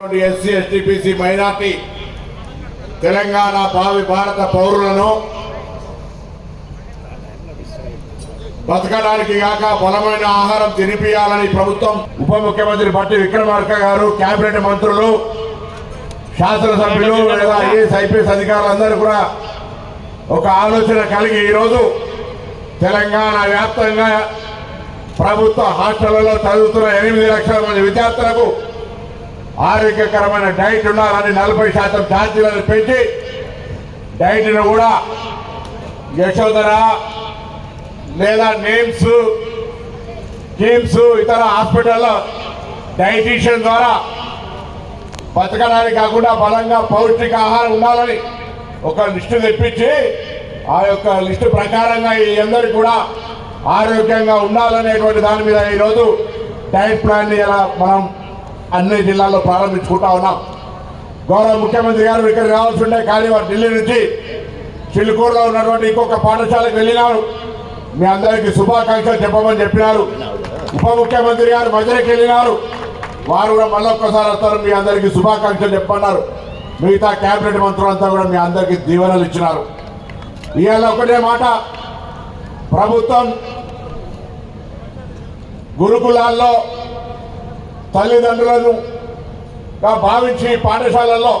SC STPC minority Telangana భావి భారత పౌరులను బతకడానికి కాక బలమైన ఆహారం తినిపియాలని ప్రభుత్వం ఉప ముఖ్యమంత్రి బట్టి విక్రమార్క గారు కేబినెట్ మంత్రులు శాసనసభ్యులు లేదా ఐఏఎస్ ఐపీఎస్ అధికారులందరూ కూడా ఒక ఆలోచన కలిగి ఈరోజు తెలంగాణ వ్యాప్తంగా ప్రభుత్వ హాస్టళ్ళలో చదువుతున్న ఎనిమిది లక్షల మంది విద్యార్థులకు ఆరోగ్యకరమైన డైట్ ఉండాలని నలభై శాతం ఛార్జీలను పెంచి డైట్ను కూడా యశోధర లేదా నేమ్స్ కిమ్స్ ఇతర హాస్పిటల్లో డైటీషియన్ ద్వారా బతకడానికి కాకుండా బలంగా పౌష్టిక ఆహారం ఉండాలని ఒక లిస్టు తెప్పించి ఆ యొక్క లిస్టు ప్రకారంగా ఈ అందరికీ కూడా ఆరోగ్యంగా ఉండాలనేటువంటి దాని మీద ఈరోజు డైట్ ప్లాన్ని ఎలా మనం అన్ని జిల్లాల్లో ప్రారంభించుకుంటా ఉన్నాం. గౌరవ ముఖ్యమంత్రి గారు ఇక్కడ రావాల్సి ఉండే కానీ వారు ఢిల్లీ నుంచి. చిలుకూరులో ఉన్నటువంటి ఇంకొక పాఠశాలకు వెళ్ళినారు. మీ అందరికీ శుభాకాంక్షలు చెప్పమని చెప్పినారు. ఉప ముఖ్యమంత్రి గారు మధ్యకి వెళ్ళినారు. వారు కూడా మళ్ళొక్కసారి వస్తారు. మీ అందరికీ శుభాకాంక్షలు చెప్పన్నారు. మిగతా క్యాబినెట్ మంత్రులంతా కూడా మీ అందరికీ దీవెనలు ఇచ్చినారు. ఇవాళ ఒకటే మాట. ప్రభుత్వం గురుకులాల్లో తల్లిదండ్రులను గా భావించి పాఠశాలల్లో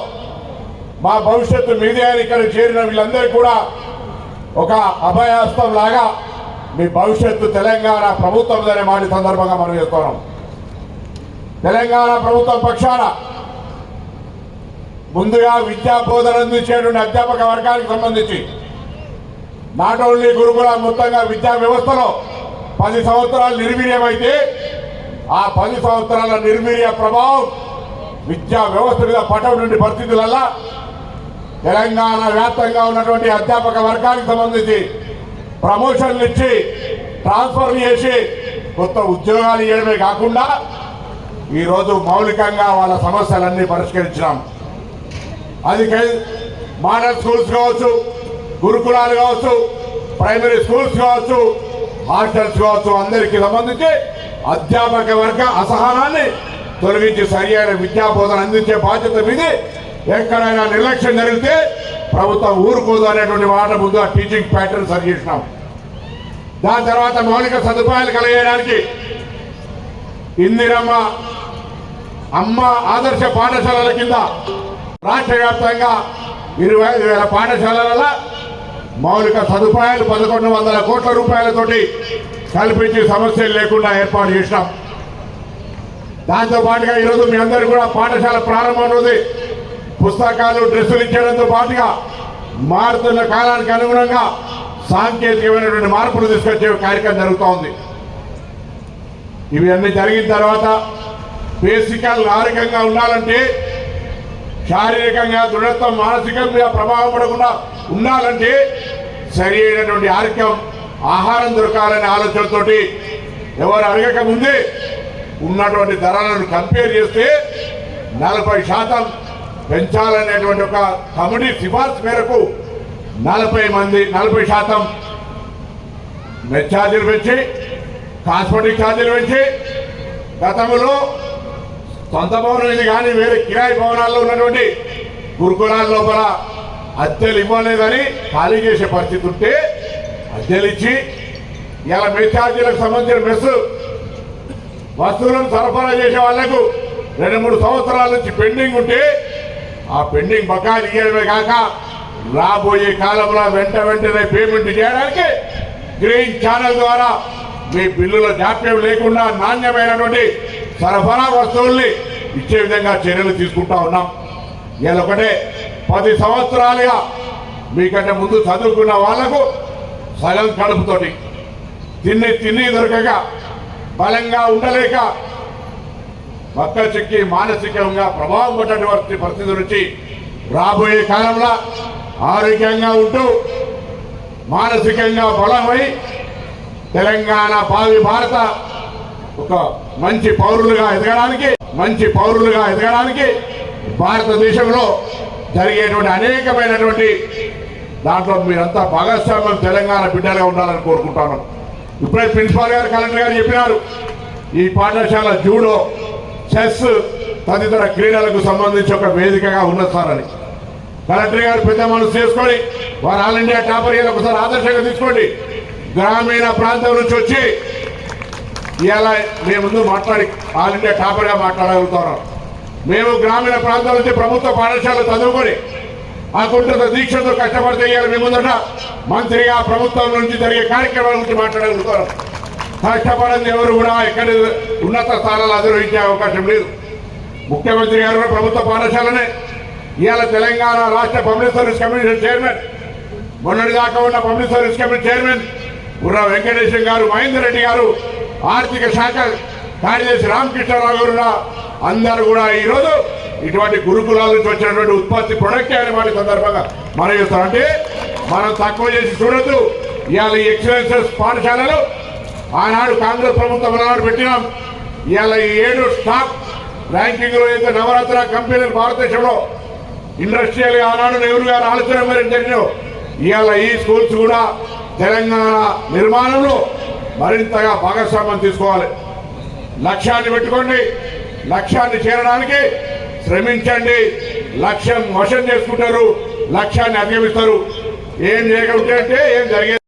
మా భవిష్యత్తు మీదే అని ఇక్కడ చేరిన వీళ్ళందరికీ కూడా ఒక అభయాస్తం లాగా మీ భవిష్యత్తు తెలంగాణ ప్రభుత్వం అనే మాట సందర్భంగా మనం చెప్తున్నాం తెలంగాణ ప్రభుత్వం పక్షాన ముందుగా విద్యా బోధన అందించేటువంటి అధ్యాపక వర్గానికి సంబంధించి నాట్ ఓన్లీ గురుకుల మొత్తంగా విద్యా వ్యవస్థలో పది సంవత్సరాలు నిర్వీర్యమైతే ఆ పది సంవత్సరాల నిర్వీర్య ప్రభావం విద్యా వ్యవస్థ మీద పడవటువంటి పరిస్థితులల్ల తెలంగాణ వ్యాప్తంగా ఉన్నటువంటి అధ్యాపక వర్గానికి సంబంధించి ప్రమోషన్లు ఇచ్చి ట్రాన్స్ఫర్ చేసి కొత్త ఉద్యోగాలు ఇవ్వడమే కాకుండా ఈరోజు మౌలికంగా వాళ్ళ సమస్యలన్నీ పరిష్కరించినాం. అది మోడల్ స్కూల్స్ కావచ్చు గురుకులాలు కావచ్చు ప్రైమరీ స్కూల్స్ కావచ్చు హాస్టల్స్ కావచ్చు అందరికీ సంబంధించి అధ్యాపక వర్గ అసహనాన్ని తొలగించి సరి అయిన విద్యా బోధన అందించే బాధ్యత మీది. ఎక్కడైనా నిర్లక్ష్యం జరిగితే ప్రభుత్వం ఊరుకోదు అనేటువంటి మాట ముందు ఆ టీచింగ్ ప్యాటర్న్ సరి చేసినాం. దాని తర్వాత మౌలిక సదుపాయాలు కలిగేయడానికి ఇందిరమ్మ అమ్మ ఆదర్శ పాఠశాలల కింద రాష్ట్ర వ్యాప్తంగా ఇరవై ఐదు వేల పాఠశాలల మౌలిక సదుపాయాలు పదకొండు వందల కోట్ల రూపాయలతోటి కల్పించి సమస్యలు లేకుండా ఏర్పాటు చేసినాం. దాంతో పాటుగా ఈరోజు మీ అందరూ కూడా పాఠశాల ప్రారంభం రోజు పుస్తకాలు డ్రెస్సులు ఇచ్చేయడంతో పాటుగా మారుతున్న కాలానికి అనుగుణంగా సాంకేతికమైనటువంటి మార్పులు తీసుకొచ్చే కార్యక్రమం జరుగుతూ ఉంది. ఇవి జరిగిన తర్వాత బేసికల్ ఆరోగ్యంగా ఉండాలంటే శారీరకంగా దృఢత్వం మానసికంగా ప్రభావం పడకుండా ఉండాలంటే సరి అయినటువంటి ఆరోగ్యం ఆహారం దొరకాలనే ఆలోచనతోటి ఎవరు అడగక ముందే ఉన్నటువంటి ధరలను కంపేర్ చేస్తే నలభై శాతం పెంచాలనేటువంటి ఒక కమిటీ సిఫార్సు మేరకు నలభై మంది నలభై శాతం మెస్ ఛార్జీలు పెంచి కాస్మెటిక్ ఛార్జీలు పెంచి గతంలో సొంత భవనం ఇది కానీ వేరే కిరాయి భవనాల్లో ఉన్నటువంటి గురుకులాల లోపల అద్దెలు ఇవ్వలేదని ఖాళీ చేసే పరిస్థితి ఉంటే అద్దెలు ఇచ్చి ఇలా మెచార్జీలకు సంబంధించిన మెస్ వస్తువులను సరఫరా చేసే వాళ్ళకు రెండు మూడు సంవత్సరాల నుంచి పెండింగ్ ఉంటే ఆ పెండింగ్ బకాయిలు ఇవ్వడమే కాక రాబోయే కాలంలో వెంట వెంటనే పేమెంట్ చేయడానికి గ్రీన్ ఛానల్ ద్వారా మీ బిల్లుల జాప్యం లేకుండా నాణ్యమైనటువంటి సరఫరా వస్తువుల్ని ఇచ్చే విధంగా చర్యలు తీసుకుంటా ఉన్నాం. ఇలా ఒకటే పది సంవత్సరాలుగా మీకంటే ముందు చదువుకున్న వాళ్ళకు సగం కడుపుతోటి. తిని తిని దొరకక బలంగా ఉండలేక పక్క చిక్కి మానసికంగా ప్రభావం పడ్డటువంటి పరిస్థితి నుంచి రాబోయే కాలంలో ఆరోగ్యంగా ఉంటూ మానసికంగా బలమై తెలంగాణ భావి భారత ఒక మంచి పౌరులుగా ఎదగడానికి మంచి పౌరులుగా ఎదగడానికి భారతదేశంలో జరిగేటువంటి అనేకమైనటువంటి దాంట్లో మీరంతా భాగస్వామ్యం తెలంగాణ బిడ్డలుగా ఉండాలని కోరుకుంటాను. ఇప్పుడే ప్రిన్సిపాల్ గారు కలెక్టర్ గారు చెప్పినారు ఈ పాఠశాల జూడో చెస్ తదితర క్రీడలకు సంబంధించి ఒక వేదికగా ఉన్నస్తారని కలెక్టర్ గారు పెద్ద మనసు చేసుకొని వారు ఆల్ ఇండియా టాపర్ గారు ఒకసారి ఆదర్శంగా తీసుకోండి. గ్రామీణ ప్రాంతం నుంచి వచ్చి ఇలా మేము ముందు మాట్లాడి ఆల్ ఇండియా టాపర్గా మాట్లాడగలుగుతున్నాం మేము గ్రామీణ ప్రాంతాల నుంచి ప్రభుత్వ పాఠశాల చదువుకొని ఆ కుంటత దీక్షతో కష్టపడి చేయాలి. మీ ముందట మంత్రిగా ప్రభుత్వం నుంచి జరిగే కార్యక్రమాల గురించి మాట్లాడగలుగుతారు కష్టపడింది ఎవరు కూడా ఎక్కడ ఉన్నత స్థానాలు అధిరోహించే అవకాశం లేదు. ముఖ్యమంత్రి గారు కూడా ప్రభుత్వ పాఠశాలనే. ఇవాళ తెలంగాణ రాష్ట్ర పబ్లిక్ సర్వీస్ కమిషన్ చైర్మన్. మొన్నటి దాకా ఉన్న public service commission chairman Burra Venkatesham garu Mahender Reddy గారు ఆర్థిక శాఖ కార్యదర్శి రామకృష్ణారావు గారు అందరు కూడా ఈరోజు ఇటువంటి గురుకులాల నుంచి వచ్చినటువంటి ఉత్పత్తి ప్రొడక్ట్ అనే సందర్భంగా మనం చేస్తాం అంటే మనం తక్కువ చేసి చూడొద్దు. ఇవాళ ఈ ఎక్సలెన్సెస్ పాఠశాలలు ఆనాడు కాంగ్రెస్ ప్రభుత్వం ఆనాడు పెట్టినాం. ఇవాళ ఏడు స్టాక్ ర్యాంకింగ్లో అయితే నవరత్న కంపెనీలు భారతదేశంలో ఇండస్ట్రియల్ ఆనాడు నెహ్రూ గారు ఆలోచన మేరకు జరిగినావు ఇవాళ ఈ స్కూల్స్ కూడా తెలంగాణ నిర్మాణంలో మరింతగా భాగస్వామ్యం తీసుకోవాలి. లక్ష్యాన్ని పెట్టుకోండి. లక్ష్యాన్ని చేరడానికి శ్రమించండి. లక్ష్యం వశం చేసుకుంటారు. లక్ష్యాన్ని అధిగమిస్తారు. ఏం చేయగలిగితే అంటే ఏం జరిగేది